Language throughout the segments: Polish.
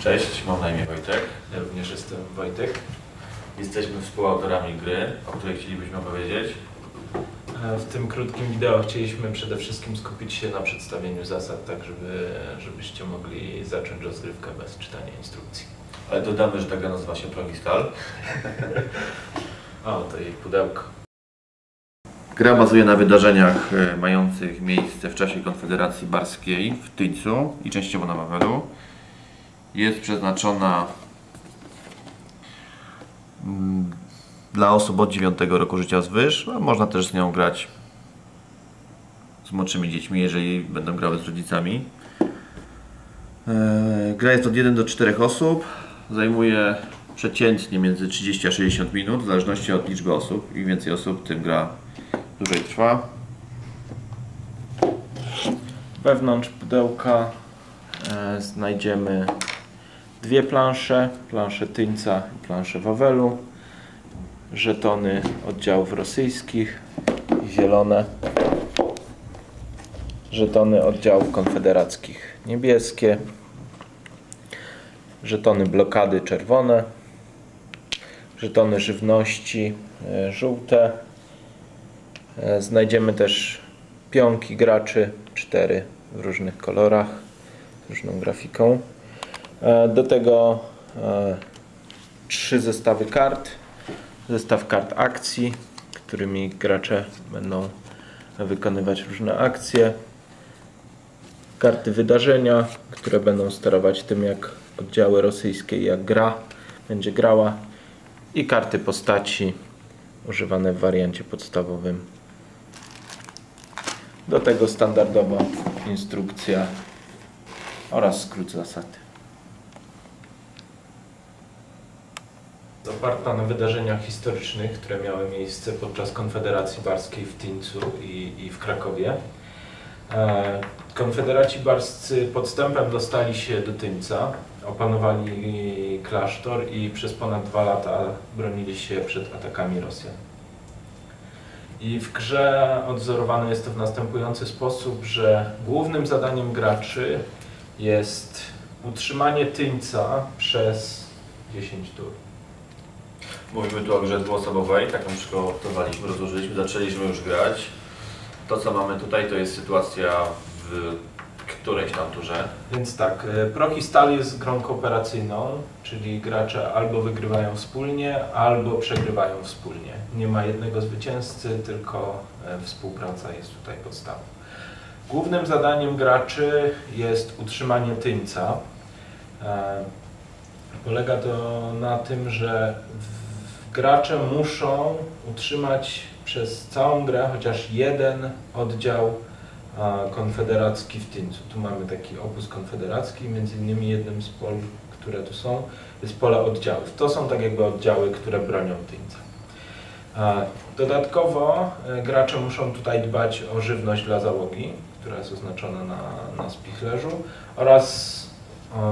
Cześć, mam na imię Wojtek. Ja również jestem Wojtek. Jesteśmy współautorami gry, o której chcielibyśmy opowiedzieć. E, W tym krótkim wideo chcieliśmy przede wszystkim skupić się na przedstawieniu zasad, tak żeby, żebyście mogli zacząć rozgrywkę bez czytania instrukcji. Ale dodamy, że ta gra nazywa się Progistal. O, to jej pudełko. Gra bazuje na wydarzeniach e, mających miejsce w czasie Konfederacji Barskiej w Tyńcu i częściowo na Wawelu. Jest przeznaczona mm, dla osób od 9 roku życia wzwyż, a można też z nią grać z młodszymi dziećmi, jeżeli będą grały z rodzicami. E, Gra jest od 1 do 4 osób. Zajmuje przeciętnie między 30 a 60 minut, w zależności od liczby osób. Im więcej osób, tym gra dłużej trwa. Wewnątrz pudełka e, znajdziemy dwie plansze, planszę Tyńca i planszę Wawelu, żetony oddziałów rosyjskich, zielone, żetony oddziałów konfederackich niebieskie, żetony blokady czerwone, żetony żywności e, żółte. E, Znajdziemy też pionki graczy, cztery w różnych kolorach, z różną grafiką. E, Do tego e, trzy zestawy kart. Zestaw kart akcji, którymi gracze będą wykonywać różne akcje. Karty wydarzenia, które będą sterować tym, jak oddziały rosyjskie jak gra będzie grała. I karty postaci używane w wariancie podstawowym do tego standardowa instrukcja oraz skrót zasady. Oparta na wydarzeniach historycznych, które miały miejsce podczas Konfederacji Barskiej w Tyńcu i, i w Krakowie. E, Konfederaci barscy podstępem dostali się do Tyńca, opanowali klasztor i przez ponad dwa lata bronili się przed atakami Rosjan. I w grze odzorowane jest to w następujący sposób, że głównym zadaniem graczy jest utrzymanie tyńca przez 10 tur. Mówimy tu o grze dwuosobowej, taką przygotowaliśmy, rozłożyliśmy, zaczęliśmy już grać. To co mamy tutaj to jest sytuacja w którejś tam turze. Więc tak, e, Prohistal jest grą kooperacyjną, czyli gracze albo wygrywają wspólnie, albo przegrywają wspólnie. Nie ma jednego zwycięzcy, tylko e, współpraca jest tutaj podstawą. Głównym zadaniem graczy jest utrzymanie tyńca. E, Polega to na tym, że w- gracze muszą utrzymać przez całą grę chociaż jeden oddział konfederacki w Tyńcu. Tu mamy taki obóz konfederacki, między innymi jednym z pol, które tu są, jest pole oddziałów. To są tak jakby oddziały, które bronią Tyńca. Dodatkowo e, gracze muszą tutaj dbać o żywność dla załogi, która jest oznaczona na, na spichlerzu oraz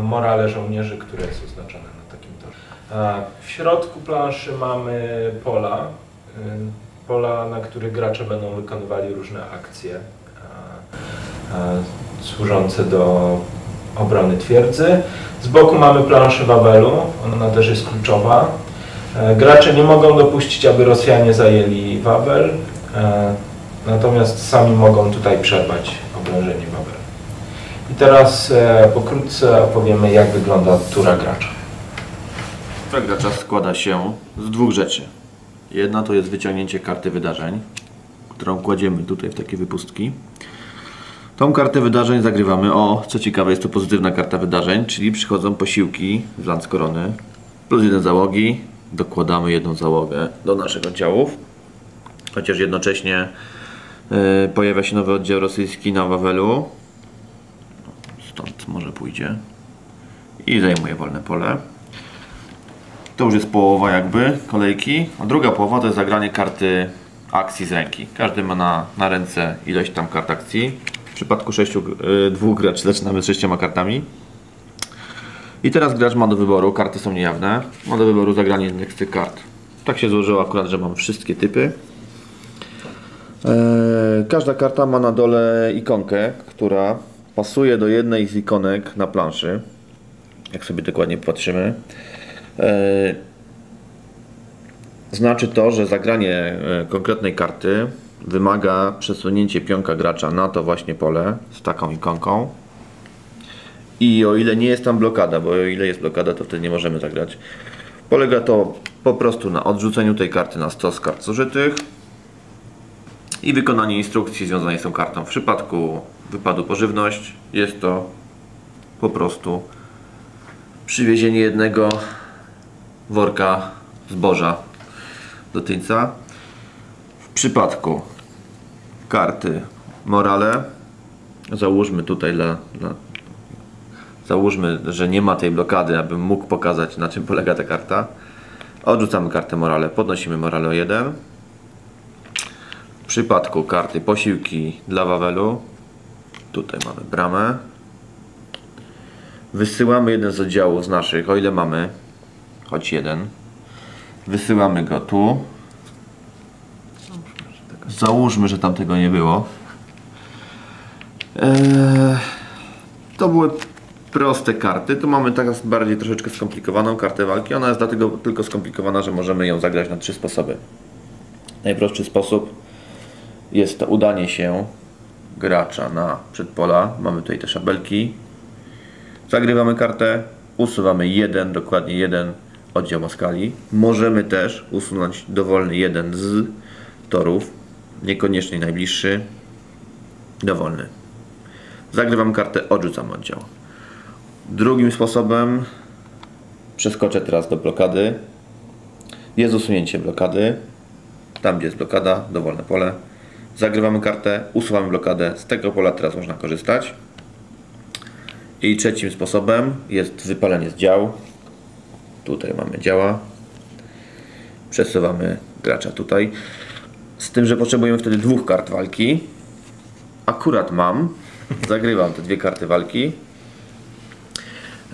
morale żołnierzy, które jest oznaczone na takim torze. A, W środku planszy mamy pola, y, pola, na których gracze będą wykonywali różne akcje służące do obrony twierdzy. Z boku mamy planszę Wawelu, ona też jest kluczowa. E, Gracze nie mogą dopuścić, aby Rosjanie zajęli Wawel, e, natomiast sami mogą tutaj przerwać oblężenie Wawelu. I teraz e, pokrótce opowiemy, jak wygląda tura gracza. Tura gracza składa się z dwóch rzeczy. Jedna to jest wyciągnięcie karty wydarzeń, którą kładziemy tutaj w takie wypustki. Tą kartę wydarzeń zagrywamy. O, co ciekawe, jest to pozytywna karta wydarzeń, czyli przychodzą posiłki z lance korony plus jeden załogi. Dokładamy jedną załogę do naszych oddziałów. Chociaż jednocześnie e, pojawia się nowy oddział rosyjski na Wawelu. Stąd może pójdzie. I zajmuje wolne pole. To już jest połowa jakby kolejki, a druga połowa to jest zagranie karty akcji z ręki. Każdy ma na, na ręce ileś tam kart akcji. W przypadku sześciu, y, dwóch graczy zaczynamy z sześcioma kartami. I teraz gracz ma do wyboru, karty są niejawne, ma do wyboru zagranie jednych z tych kart. Tak się złożyło akurat, że mam wszystkie typy. Eee, każda karta ma na dole ikonkę, która pasuje do jednej z ikonek na planszy. jak sobie dokładnie popatrzymy. E, Znaczy to, że zagranie e, konkretnej karty wymaga przesunięcia pionka gracza na to właśnie pole z taką ikonką. I o ile nie jest tam blokada, bo o ile jest blokada, to wtedy nie możemy zagrać. Polega to po prostu na odrzuceniu tej karty na stos kart zużytych i wykonanie instrukcji związanej z tą kartą. W przypadku wypadu pożywność jest to po prostu przywiezienie jednego worka zboża do tyńca. W przypadku karty morale załóżmy tutaj dla, dla załóżmy, że nie ma tej blokady, abym mógł pokazać na czym polega ta karta. Odrzucamy kartę morale, podnosimy morale o 1. W przypadku karty posiłki dla Wawelu, tutaj mamy bramę. Wysyłamy jeden z oddziałów z naszych, o ile mamy, choć jeden. Wysyłamy go tu. Załóżmy, że tam tego nie było. Eee, to były proste karty. Tu mamy teraz bardziej troszeczkę skomplikowaną kartę walki. Ona jest dlatego tylko skomplikowana, że możemy ją zagrać na trzy sposoby. Najprostszy sposób jest to udanie się gracza na przedpola. Mamy tutaj te szabelki. Zagrywamy kartę, usuwamy jeden, dokładnie jeden oddział maskali. Możemy też usunąć dowolny jeden z torów, niekoniecznie najbliższy, dowolny. Zagrywam kartę, odrzucam oddział. Drugim sposobem przeskoczę teraz do blokady. Jest usunięcie blokady. Tam gdzie jest blokada, dowolne pole. Zagrywamy kartę, usuwamy blokadę. Z tego pola teraz można korzystać. I trzecim sposobem jest wypalenie z dział. Tutaj mamy działa. Przesuwamy gracza tutaj. Z tym, że potrzebujemy wtedy dwóch kart walki. Akurat mam. Zagrywam te dwie karty walki.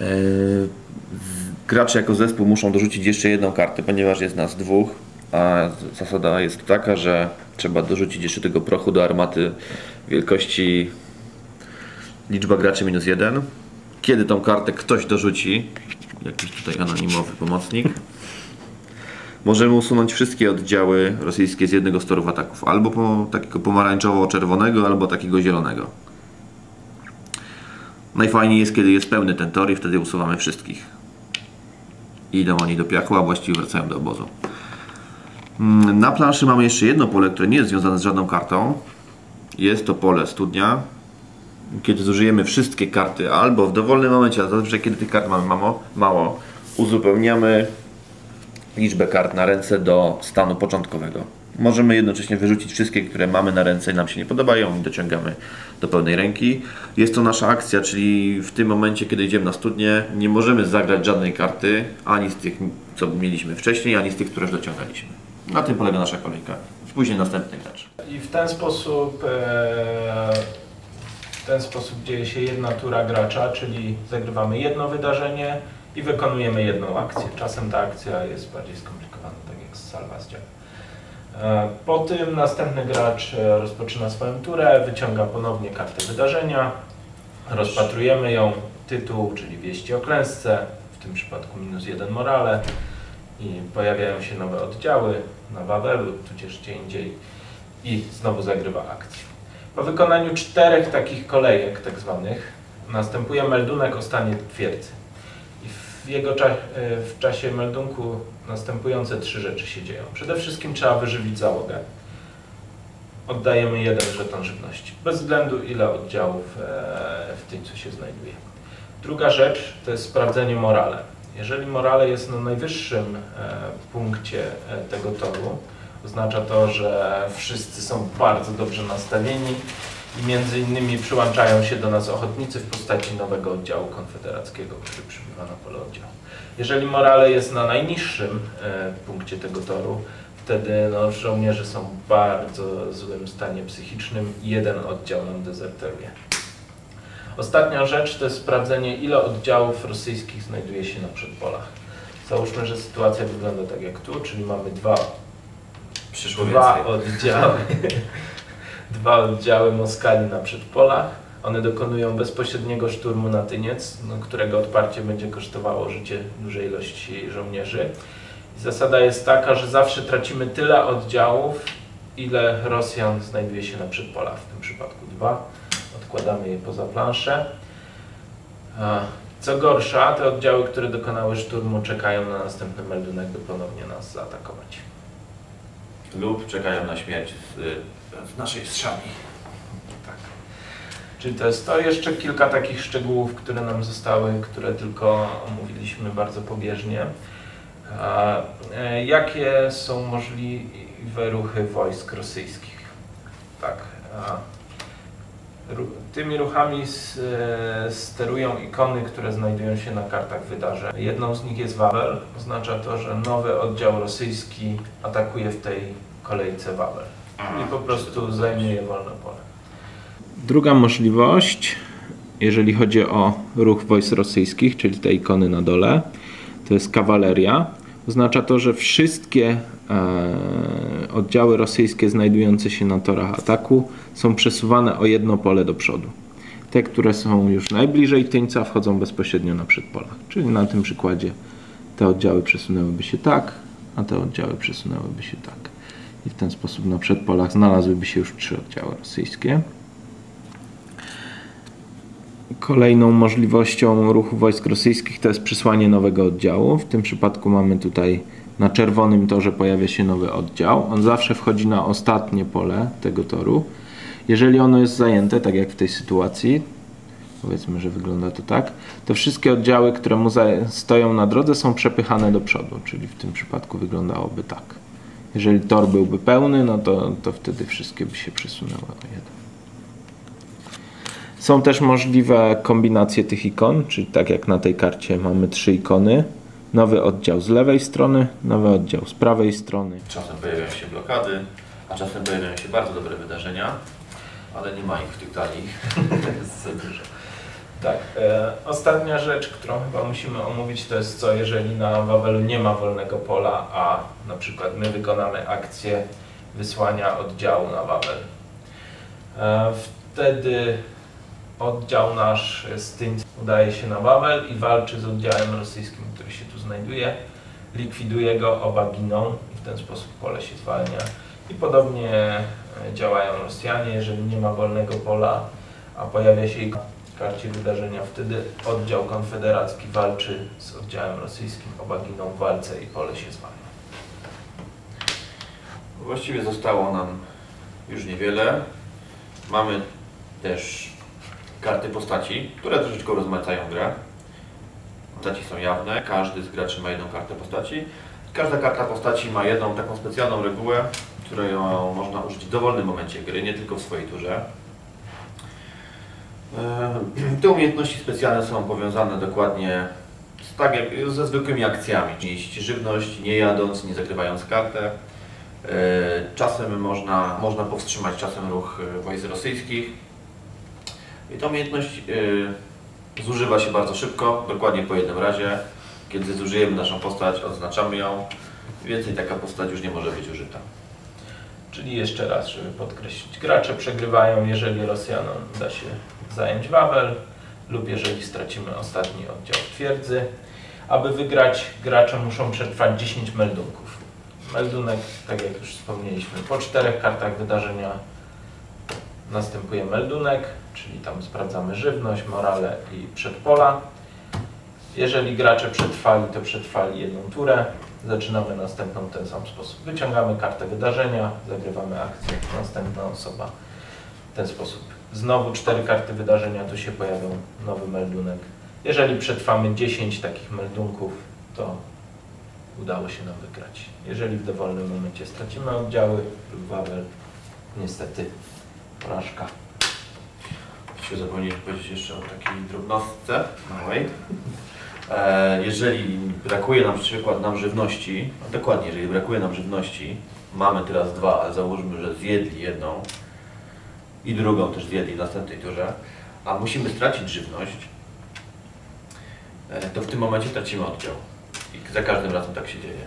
Yy, Gracze jako zespół muszą dorzucić jeszcze jedną kartę, ponieważ jest nas dwóch, a zasada jest taka, że trzeba dorzucić jeszcze tego prochu do armaty wielkości liczba graczy minus jeden. Kiedy tą kartę ktoś dorzuci, jakiś tutaj anonimowy pomocnik, możemy usunąć wszystkie oddziały rosyjskie z jednego z torów ataków, albo po, takiego pomarańczowo-czerwonego, albo takiego zielonego. Najfajniej jest, kiedy jest pełny ten tor i wtedy usuwamy wszystkich. I idą oni do piachu, a właściwie wracają do obozu. Mm, Na planszy mamy jeszcze jedno pole, które nie jest związane z żadną kartą. Jest to pole studnia. Kiedy zużyjemy wszystkie karty, albo w dowolnym momencie, a zazwyczaj kiedy tych kart mamy mało, mało uzupełniamy liczbę kart na ręce do stanu początkowego. Możemy jednocześnie wyrzucić wszystkie, które mamy na ręce i nam się nie podobają i dociągamy do pełnej ręki. Jest to nasza akcja, czyli w tym momencie, kiedy idziemy na studnię, nie możemy zagrać żadnej karty, ani z tych, co mieliśmy wcześniej, ani z tych, które już dociągaliśmy. Na tym polega nasza kolejka. Później następny gracz. I w ten sposób, e, w ten sposób dzieje się jedna tura gracza, czyli zagrywamy jedno wydarzenie i wykonujemy jedną akcję. Czasem ta akcja jest bardziej skomplikowana, tak jak z dział. E, Po tym następny gracz e, rozpoczyna swoją turę, wyciąga ponownie kartę wydarzenia, rozpatrujemy ją, tytuł, czyli wieści o klęsce, w tym przypadku minus jeden morale i pojawiają się nowe oddziały na Wawelu, tudzież gdzie indziej i znowu zagrywa akcję. Po wykonaniu czterech takich kolejek tak zwanych następuje meldunek o stanie twierdzy. I w jego cza- e, w czasie meldunku następujące trzy rzeczy się dzieją. Przede wszystkim trzeba wyżywić załogę. Oddajemy jeden żeton żywności, bez względu ile oddziałów e, w tym, co się znajduje. Druga rzecz to jest sprawdzenie morale. Jeżeli morale jest na najwyższym e, punkcie e, tego toru, oznacza to, że wszyscy są bardzo dobrze nastawieni i między innymi przyłączają się do nas ochotnicy w postaci nowego oddziału konfederackiego, który przybywa na pole oddziału. Jeżeli morale jest na najniższym e, punkcie tego toru, wtedy no, żołnierze są w bardzo złym stanie psychicznym i jeden oddział nam dezerteruje. Ostatnia rzecz to jest sprawdzenie, ile oddziałów rosyjskich znajduje się na przedpolach. Załóżmy, że sytuacja wygląda tak jak tu, czyli mamy dwa, Przyszło dwa więcej. oddziały, dwa oddziały Moskali na przedpolach, One dokonują bezpośredniego szturmu na Tyniec, no, którego odparcie będzie kosztowało życie dużej ilości żołnierzy. Zasada jest taka, że zawsze tracimy tyle oddziałów, ile Rosjan znajduje się na przedpolach. W tym przypadku dwa. Odkładamy je poza planszę. A, Co gorsza, te oddziały, które dokonały szturmu, czekają na następny meldunek, by ponownie nas zaatakować. Lub czekają na śmierć z, z naszej strzałki. Tak. Czyli to jest to. Jeszcze kilka takich szczegółów, które nam zostały, które tylko omówiliśmy bardzo pobieżnie. A, e, jakie są możliwe ruchy wojsk rosyjskich? Tak. Tymi ruchami e, sterują ikony, które znajdują się na kartach wydarzeń. Jedną z nich jest Wawel. Oznacza to, że nowy oddział rosyjski atakuje w tej kolejce Wawel. I po prostu zajmuje wolne pole. Druga możliwość, jeżeli chodzi o ruch wojsk rosyjskich, czyli te ikony na dole, to jest kawaleria. Oznacza to, że wszystkie e, oddziały rosyjskie znajdujące się na torach ataku są przesuwane o jedno pole do przodu. Te, które są już najbliżej tyńca, wchodzą bezpośrednio na przedpolach. Czyli na tym przykładzie te oddziały przesunęłyby się tak, a te oddziały przesunęłyby się tak. I w ten sposób na przedpolach znalazłyby się już trzy oddziały rosyjskie. Kolejną możliwością ruchu wojsk rosyjskich to jest przysłanie nowego oddziału. W tym przypadku mamy tutaj na czerwonym torze pojawia się nowy oddział. On zawsze wchodzi na ostatnie pole tego toru. Jeżeli ono jest zajęte, tak jak w tej sytuacji, powiedzmy, że wygląda to tak, to wszystkie oddziały, które mu stoją na drodze są przepychane do przodu, czyli w tym przypadku wyglądałoby tak. Jeżeli tor byłby pełny, no to, to wtedy wszystkie by się przesunęły o jeden. Są też możliwe kombinacje tych ikon, czyli tak jak na tej karcie mamy trzy ikony. Nowy oddział z lewej strony, nowy oddział z prawej strony. Czasem pojawiają się blokady, a czasem pojawiają się bardzo dobre wydarzenia, ale nie ma ich w tych talii. jest za dużo. Tak. E, ostatnia rzecz, którą chyba musimy omówić, to jest co, jeżeli na Wawelu nie ma wolnego pola, a na przykład my wykonamy akcję wysłania oddziału na Wawel. E, wtedy oddział nasz z Tyńca udaje się na Wawel i walczy z oddziałem rosyjskim, który się tu znajduje. Likwiduje go, oba giną i w ten sposób pole się zwalnia. I podobnie e, działają Rosjanie, jeżeli nie ma wolnego pola, a pojawia się karcie wydarzenia, wtedy oddział konfederacki walczy z oddziałem rosyjskim, oba giną w walce i pole się zwalnia. Właściwie zostało nam już niewiele. Mamy też karty postaci, które troszeczkę rozmaicają grę. Postaci są jawne, każdy z graczy ma jedną kartę postaci. Każda karta postaci ma jedną taką specjalną regułę, którą można użyć w dowolnym momencie gry, nie tylko w swojej turze. Eee, Te umiejętności specjalne są powiązane dokładnie z, tak jak, ze zwykłymi akcjami. Nieść żywność, nie jadąc, nie zagrywając kartę. Eee, Czasem można, można powstrzymać czasem ruch e, wojsk rosyjskich. I ta umiejętność e, zużywa się bardzo szybko, dokładnie po jednym razie. Kiedy zużyjemy naszą postać, odznaczamy ją. Więcej taka postać już nie może być użyta. Czyli jeszcze raz, żeby podkreślić, gracze przegrywają, jeżeli Rosjanom uda się zająć Wawel lub jeżeli stracimy ostatni oddział twierdzy. Aby wygrać, gracze muszą przetrwać 10 meldunków. Meldunek, tak jak już wspomnieliśmy, po czterech kartach wydarzenia następuje meldunek, czyli tam sprawdzamy żywność, morale i przedpola. Jeżeli gracze przetrwali, to przetrwali jedną turę. Zaczynamy następną w ten sam sposób. Wyciągamy kartę wydarzenia, zagrywamy akcję, następna osoba. W ten sposób. Znowu cztery karty wydarzenia, tu się pojawią nowy meldunek. Jeżeli przetrwamy 10 takich meldunków, to udało się nam wygrać. Jeżeli w dowolnym momencie stracimy oddziały lub wawel, niestety porażka. Chciałem zapomnieć powiedzieć jeszcze o takiej drobnostce małej. E, jeżeli brakuje nam przykład nam żywności, no dokładnie, jeżeli brakuje nam żywności, mamy teraz dwa, ale załóżmy, że zjedli jedną i drugą też zjedli w następnej turze, a musimy stracić żywność, e, to w tym momencie tracimy oddział. I za każdym razem tak się dzieje.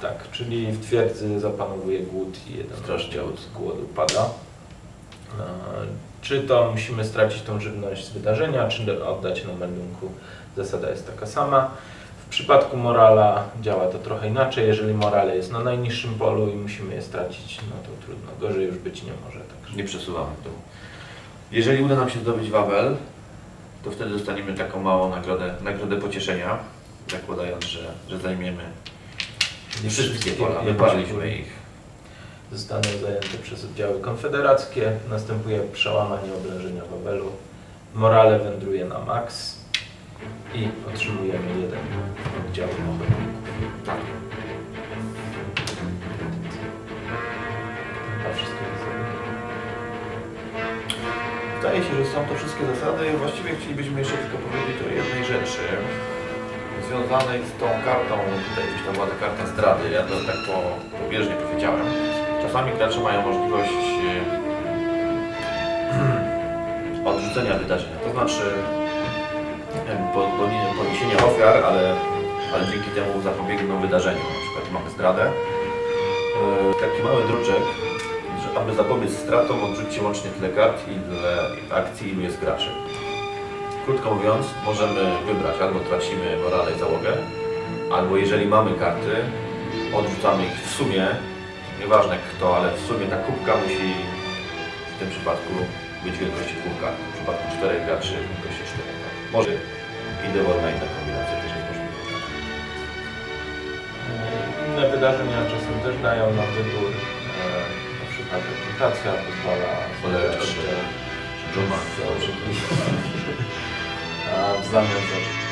Tak, czyli w twierdzy zapanowuje głód i jeden Strasznie. oddział z głodu pada. Czy to musimy stracić tą żywność z wydarzenia, czy oddać na meldunku. Zasada jest taka sama. W przypadku morala działa to trochę inaczej. Jeżeli morale jest na najniższym polu i musimy je stracić, no to trudno. Gorzej już być nie może. Także. Nie przesuwamy w dół. Jeżeli uda nam się zdobyć Wawel, to wtedy dostaniemy taką małą nagrodę, nagrodę pocieszenia, zakładając, że, że zajmiemy nie wszystkie pola, wyparliśmy ich. Zostaną zajęte przez oddziały konfederackie. Następuje przełamanie oblężenia Wawelu. Morale wędruje na maks i otrzymujemy jeden oddział ochotników. Chyba. Wydaje się, że są to wszystkie zasady. Właściwie chcielibyśmy jeszcze tylko powiedzieć o jednej rzeczy związanej z tą kartą. Tutaj gdzieś tam była ta karta zdrady. Ja to tak po, pobieżnie powiedziałem. Czasami gracze mają możliwość e, odrzucenia wydarzenia. To znaczy po- poniesienia ofiar, ale, ale dzięki temu zapobiegną wydarzeniu. Na przykład mamy zdradę. E, Taki mały druczek, że aby zapobiec stratom odrzućcie łącznie tyle kart, ile akcji, ilu jest graczy. Krótko mówiąc, możemy wybrać albo tracimy morale i załogę, albo jeżeli mamy karty, odrzucamy ich w sumie, nieważne kto, ale w sumie ta kubka musi w tym przypadku być wielkości kart. W przypadku czterech graczy wielkości czterech kart. Może i devolmate kombinacja też jest możliwa. Inne wydarzenia czasem też dają nam wybór. E, na przykład rekrutacja pozwala Cholera, jeszcze Dżuma. a w zamian za